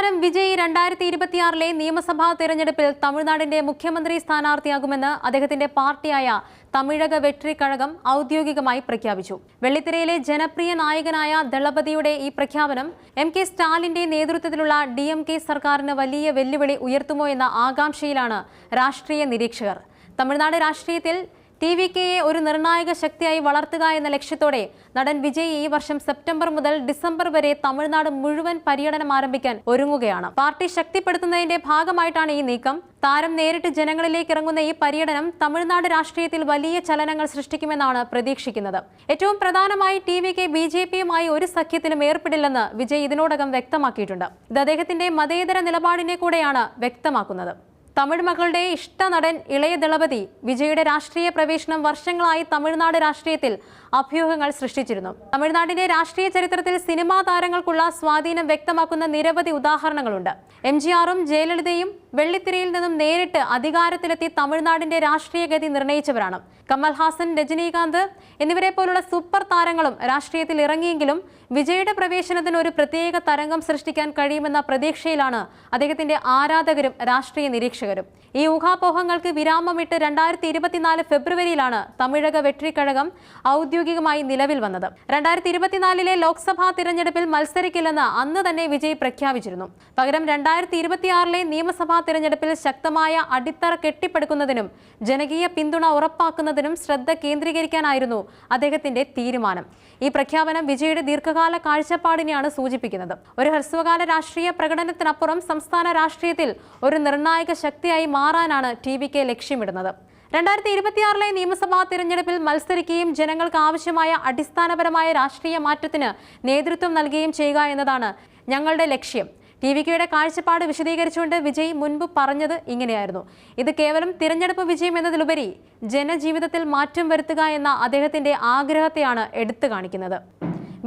താരം വിജയ് രണ്ടായിരത്തി ഇരുപത്തിയാറിലെ നിയമസഭാ തെരഞ്ഞെടുപ്പിൽ തമിഴ്നാടിന്റെ മുഖ്യമന്ത്രി സ്ഥാനാർത്ഥിയാകുമെന്ന് അദ്ദേഹത്തിന്റെ പാർട്ടിയായ തമിഴക വെട്രി കഴകം ഔദ്യോഗികമായി പ്രഖ്യാപിച്ചു. വെള്ളിത്തിരയിലെ ജനപ്രിയ നായകനായ ദളപതിയുടെ ഈ പ്രഖ്യാപനം എം കെ സ്റ്റാലിന്റെ നേതൃത്വത്തിലുള്ള ഡി എം കെ സർക്കാരിന് വലിയ വെല്ലുവിളി ഉയർത്തുമോ എന്ന ആകാംക്ഷയിലാണ് രാഷ്ട്രീയ നിരീക്ഷകർ. തമിഴ്നാട് രാഷ്ട്രീയത്തിൽ ടി വി കെയെ ഒരു നിർണായക ശക്തിയായി വളർത്തുക എന്ന ലക്ഷ്യത്തോടെ നടൻ വിജയ് ഈ വർഷം സെപ്റ്റംബർ മുതൽ ഡിസംബർ വരെ തമിഴ്നാട് മുഴുവൻ പര്യടനം ആരംഭിക്കാൻ ഒരുങ്ങുകയാണ്. പാർട്ടി ശക്തിപ്പെടുത്തുന്നതിന്റെ ഭാഗമായിട്ടാണ് ഈ നീക്കം. താരം നേരിട്ട് ജനങ്ങളിലേക്ക് ഇറങ്ങുന്ന ഈ പര്യടനം തമിഴ്നാട് രാഷ്ട്രീയത്തിൽ വലിയ ചലനങ്ങൾ സൃഷ്ടിക്കുമെന്നാണ് പ്രതീക്ഷിക്കുന്നത്. ഏറ്റവും പ്രധാനമായി T V K B J പിയുമായി ഒരു സഖ്യത്തിലും ഏർപ്പെടില്ലെന്ന് വിജയ് ഇതിനോടകം വ്യക്തമാക്കിയിട്ടുണ്ട്. ഇത് അദ്ദേഹത്തിന്റെ മതേതര നിലപാടിനെ കൂടെയാണ് വ്യക്തമാക്കുന്നത്. തമിഴ് മകളുടെ ഇഷ്ട നടൻ ഇളയ ദളപതി വിജയുടെ രാഷ്ട്രീയ പ്രവേശനം വർഷങ്ങളായി തമിഴ്നാട് രാഷ്ട്രീയത്തിൽ അഭ്യൂഹങ്ങൾ സൃഷ്ടിച്ചിരുന്നു. തമിഴ്നാടിന്റെ രാഷ്ട്രീയ ചരിത്രത്തിൽ സിനിമാ താരങ്ങൾക്കുള്ള സ്വാധീനം വ്യക്തമാക്കുന്ന നിരവധി ഉദാഹരണങ്ങളുണ്ട്. എം ജി ആറും ജയലളിതയും വെള്ളിത്തിരയിൽ നിന്നും നേരിട്ട് അധികാരത്തിലെത്തി തമിഴ്നാടിന്റെ രാഷ്ട്രീയ ഗതി നിർണയിച്ചവരാണ്. കമൽഹാസൻ രജനീകാന്ത് എന്നിവരെ പോലുള്ള സൂപ്പർ താരങ്ങളും രാഷ്ട്രീയത്തിൽ ഇറങ്ങിയെങ്കിലും വിജയുടെ പ്രവേശനത്തിന് ഒരു പ്രത്യേക തരംഗം സൃഷ്ടിക്കാൻ കഴിയുമെന്ന പ്രതീക്ഷയിലാണ് അദ്ദേഹത്തിന്റെ ആരാധകരും രാഷ്ട്രീയ നിരീക്ഷകരും. ഈ ഊഹാപോഹങ്ങൾക്ക് വിരാമമിട്ട് രണ്ടായിരത്തി ഇരുപത്തിനാല് ഫെബ്രുവരിയിലാണ് തമിഴക വെട്രിക്കഴകം ഔദ്യോഗികമായി നിലവിൽ വന്നത്. രണ്ടായിരത്തി ഇരുപത്തിനാലിലെ ലോക്സഭാ തിരഞ്ഞെടുപ്പിൽ മത്സരിക്കില്ലെന്ന് അന്ന് തന്നെ വിജയ് പ്രഖ്യാപിച്ചിരുന്നു. പകരം രണ്ടായിരത്തി ഇരുപത്തിയാറിലെ നിയമസഭാ തിരഞ്ഞെടുപ്പിൽ ശക്തമായ അടിത്തറ കെട്ടിപ്പടുക്കുന്നതിനും ജനകീയ പിന്തുണ ഉറപ്പാക്കുന്നതിനും ശ്രദ്ധ കേന്ദ്രീകരിക്കാനായിരുന്നു അദ്ദേഹത്തിന്റെ തീരുമാനം. ഈ പ്രഖ്യാപനം വിജയുടെ ദീർഘകാല കാഴ്ചപ്പാടിനെയാണ് സൂചിപ്പിക്കുന്നത്. ഒരു ഹ്രസ്വകാല രാഷ്ട്രീയ പ്രകടനത്തിനപ്പുറം സംസ്ഥാന രാഷ്ട്രീയത്തിൽ ഒരു നിർണായക ശക്തിയായി മാറാനാണ് ടി വി കെ ലക്ഷ്യമിടുന്നത്. രണ്ടായിരത്തി ഇരുപത്തിയാറിലെ നിയമസഭാ തിരഞ്ഞെടുപ്പിൽ മത്സരിക്കുകയും ജനങ്ങൾക്ക് ആവശ്യമായ അടിസ്ഥാനപരമായ രാഷ്ട്രീയ മാറ്റത്തിന് നേതൃത്വം നൽകുകയും ചെയ്യുക എന്നതാണ് ഞങ്ങളുടെ ലക്ഷ്യം. ടി വി കെയുടെ കാഴ്ചപ്പാട് വിശദീകരിച്ചുകൊണ്ട് വിജയ് മുൻപ് പറഞ്ഞത് ഇങ്ങനെയായിരുന്നു. ഇത് കേവലം തിരഞ്ഞെടുപ്പ് വിജയം എന്നതിലുപരി ജനജീവിതത്തിൽ മാറ്റം വരുത്തുക എന്ന അദ്ദേഹത്തിന്റെ ആഗ്രഹത്തെയാണ് എടുത്തു കാണിക്കുന്നത്.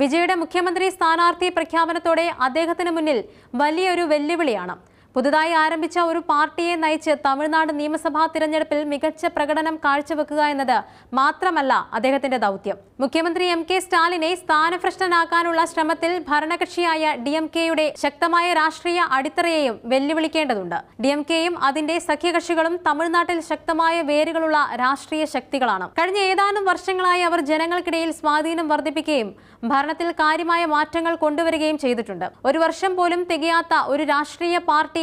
വിജയുടെ മുഖ്യമന്ത്രി സ്ഥാനാർത്ഥി പ്രഖ്യാപനത്തോടെ അദ്ദേഹത്തിന് മുന്നിൽ വലിയൊരു വെല്ലുവിളിയാണ്. പുതുതായി ആരംഭിച്ച ഒരു പാർട്ടിയെ നയിച്ച് തമിഴ്നാട് നിയമസഭാ തിരഞ്ഞെടുപ്പിൽ മികച്ച പ്രകടനം കാഴ്ചവെക്കുക എന്നത് മാത്രമല്ല അദ്ദേഹത്തിന്റെ ദൗത്യം. മുഖ്യമന്ത്രി എം കെ സ്റ്റാലിനെ സ്ഥാനഭ്രഷ്ടനാക്കാനുള്ള ശ്രമത്തിൽ ഭരണകക്ഷിയായ ഡി എം കെയുടെ ശക്തമായ രാഷ്ട്രീയ അടിത്തറയെയും വെല്ലുവിളിക്കേണ്ടതുണ്ട്. ഡി എം കെയും അതിന്റെ സഖ്യകക്ഷികളും തമിഴ്നാട്ടിൽ ശക്തമായ വേരുകളുള്ള രാഷ്ട്രീയ ശക്തികളാണ്. കഴിഞ്ഞ ഏതാനും വർഷങ്ങളായി അവർ ജനങ്ങൾക്കിടയിൽ സ്വാധീനം വർദ്ധിപ്പിക്കുകയും ഭരണത്തിൽ കാര്യമായ മാറ്റങ്ങൾ കൊണ്ടുവരികയും ചെയ്തിട്ടുണ്ട്. ഒരു വർഷം പോലും തികയാത്ത ഒരു രാഷ്ട്രീയ പാർട്ടിയെ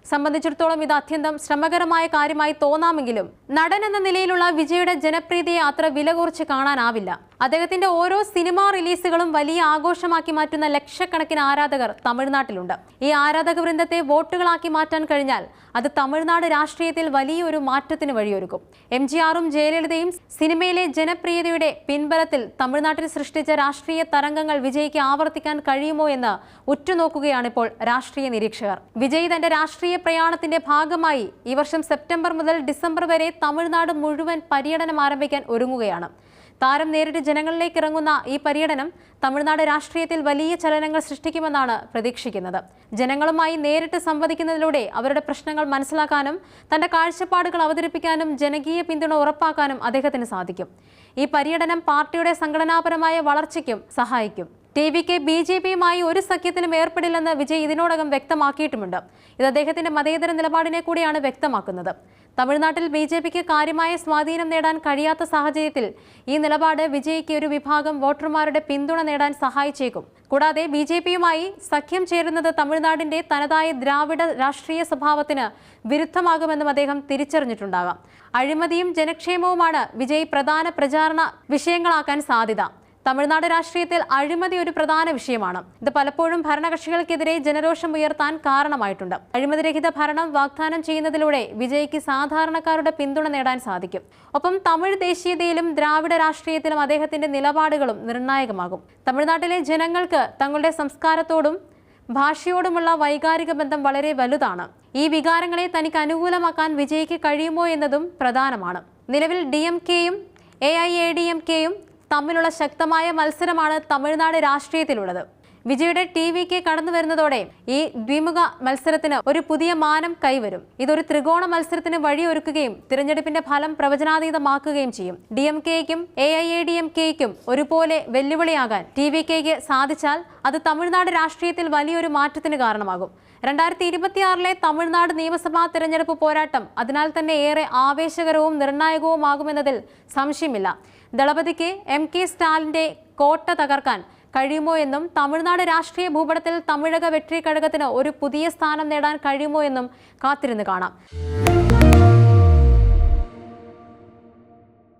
സംബന്ധിച്ചിടത്തോളം ഇത് അത്യന്തം ശ്രമകരമായ കാര്യമായി തോന്നാമെങ്കിലും നടൻ എന്ന നിലയിലുള്ള വിജയുടെ ജനപ്രീതിയെ അത്ര വില കുറച്ച് കാണാനാവില്ല. അദ്ദേഹത്തിന്റെ ഓരോ സിനിമാ റിലീസുകളും വലിയ ആഘോഷമാക്കി മാറ്റുന്ന ലക്ഷക്കണക്കിന് ആരാധകർ തമിഴ്നാട്ടിലുണ്ട്. ഈ ആരാധക വൃന്ദത്തെ വോട്ടുകളാക്കി മാറ്റാൻ കഴിഞ്ഞാൽ അത് തമിഴ്നാട് രാഷ്ട്രീയത്തിൽ വലിയൊരു മാറ്റത്തിന് വഴിയൊരുക്കും. എം ജി ആറും ജയലളിതയും സിനിമയിലെ ജനപ്രിയതയുടെ പിൻബലത്തിൽ തമിഴ്നാട്ടിൽ സൃഷ്ടിച്ച രാഷ്ട്രീയ തരംഗങ്ങൾ വിജയ്ക്ക് ആവർത്തിക്കാൻ കഴിയുമോ എന്ന് ഉറ്റുനോക്കുകയാണിപ്പോൾ രാഷ്ട്രീയ നിരീക്ഷകർ. വിജയ് തന്റെ രാഷ്ട്രീയ പ്രയാണത്തിന്റെ ഭാഗമായി ഈ വർഷം സെപ്റ്റംബർ മുതൽ ഡിസംബർ വരെ തമിഴ്നാട് മുഴുവൻ പര്യടനം ആരംഭിക്കാൻ ഒരുങ്ങുകയാണ്. താരം നേരിട്ട് ജനങ്ങളിലേക്ക് ഇറങ്ങുന്ന ഈ പര്യടനം തമിഴ്നാട് രാഷ്ട്രീയത്തിൽ വലിയ ചലനങ്ങൾ സൃഷ്ടിക്കുമെന്നാണ് പ്രതീക്ഷിക്കുന്നത്. ജനങ്ങളുമായി നേരിട്ട് സംവദിക്കുന്നതിലൂടെ അവരുടെ പ്രശ്നങ്ങൾ മനസ്സിലാക്കാനും തന്റെ കാഴ്ചപ്പാടുകൾ അവതരിപ്പിക്കാനും ജനകീയ പിന്തുണ ഉറപ്പാക്കാനും അദ്ദേഹത്തിന് സാധിക്കും. ഈ പര്യടനം പാർട്ടിയുടെ സംഘടനാപരമായ വളർച്ചയ്ക്കും സഹായിക്കും. T V K B J പിയുമായി ഒരു സഖ്യത്തിനും ഏർപ്പെടില്ലെന്ന് വിജയ് ഇതിനോടകം വ്യക്തമാക്കിയിട്ടുമുണ്ട്. ഇത് അദ്ദേഹത്തിന്റെ മതേതര നിലപാടിനെ കൂടിയാണ് വ്യക്തമാക്കുന്നത്. തമിഴ്നാട്ടിൽ ബി ജെ പിക്ക് കാര്യമായ സ്വാധീനം നേടാൻ കഴിയാത്ത സാഹചര്യത്തിൽ ഈ നിലപാട് വിജയ്ക്ക് ഒരു വിഭാഗം വോട്ടർമാരുടെ പിന്തുണ നേടാൻ സഹായിച്ചേക്കും. കൂടാതെ ബി ജെ പിയുമായി സഖ്യം ചേരുന്നത് തമിഴ്നാടിന്റെ തനതായ ദ്രാവിഡ രാഷ്ട്രീയ സ്വഭാവത്തിന് വിരുദ്ധമാകുമെന്നും അദ്ദേഹം തിരിച്ചറിഞ്ഞിട്ടുണ്ടാകാം. അഴിമതിയും ജനക്ഷേമവുമാണ് വിജയ് പ്രധാന പ്രചാരണ വിഷയങ്ങളാക്കാൻ സാധ്യത. തമിഴ്നാട് രാഷ്ട്രീയത്തിൽ അഴിമതി ഒരു പ്രധാന വിഷയമാണ്. ഇത് പലപ്പോഴും ഭരണകക്ഷികൾക്കെതിരെ ജനരോഷം ഉയർത്താൻ കാരണമായിട്ടുണ്ട്. അഴിമതിരഹിത ഭരണം വാഗ്ദാനം ചെയ്യുന്നതിലൂടെ വിജയ്ക്ക് സാധാരണക്കാരുടെ പിന്തുണ നേടാൻ സാധിക്കും. ഒപ്പം തമിഴ് ദേശീയതയിലും ദ്രാവിഡ രാഷ്ട്രീയത്തിലും അദ്ദേഹത്തിന്റെ നിലപാടുകളും നിർണായകമാകും. തമിഴ്നാട്ടിലെ ജനങ്ങൾക്ക് തങ്ങളുടെ സംസ്കാരത്തോടും ഭാഷയോടുമുള്ള വൈകാരിക ബന്ധം വളരെ വലുതാണ്. ഈ വികാരങ്ങളെ തനിക്ക് അനുകൂലമാക്കാൻ വിജയ്ക്ക് കഴിയുമോ എന്നതും പ്രധാനമാണ്. നിലവിൽ ഡി എം കെയും A I A D M കെയും തമ്മിലുള്ള ശക്തമായ മത്സരമാണ് തമിഴ്നാട് രാഷ്ട്രീയത്തിലുള്ളത്. വിജയുടെ ടി വിക്ക് കടന്നു വരുന്നതോടെ ഈ ദ്വിമുഖ മത്സരത്തിന് ഒരു പുതിയ മാനം കൈവരും. ഇതൊരു ത്രികോണ മത്സരത്തിന് വഴിയൊരുക്കുകയും തിരഞ്ഞെടുപ്പിന്റെ ഫലം പ്രവചനാതീതമാക്കുകയും ചെയ്യും. D M കെയ്ക്കും A I A D M കെയ്ക്കും ഒരുപോലെ വെല്ലുവിളിയാകാൻ ടി വി കെയ്ക്ക് സാധിച്ചാൽ അത് തമിഴ്നാട് രാഷ്ട്രീയത്തിൽ വലിയൊരു മാറ്റത്തിന് കാരണമാകും. രണ്ടായിരത്തി ഇരുപത്തിയാറിലെ തമിഴ്നാട് നിയമസഭാ തിരഞ്ഞെടുപ്പ് പോരാട്ടം അതിനാൽ തന്നെ ഏറെ ആവേശകരവും നിർണായകവുമാകുമെന്നതിൽ സംശയമില്ല. ദളപതിക്ക് എം കെ സ്റ്റാലിന്റെ കോട്ട തകർക്കാൻ കഴിയുമോ എന്നും തമിഴ്നാട് രാഷ്ട്രീയ ഭൂപടത്തിൽ തമിഴക വെട്രി കഴകത്തിന് ഒരു പുതിയ സ്ഥാനം നേടാൻ കഴിയുമോ എന്നും കാത്തിരുന്ന് കാണാം.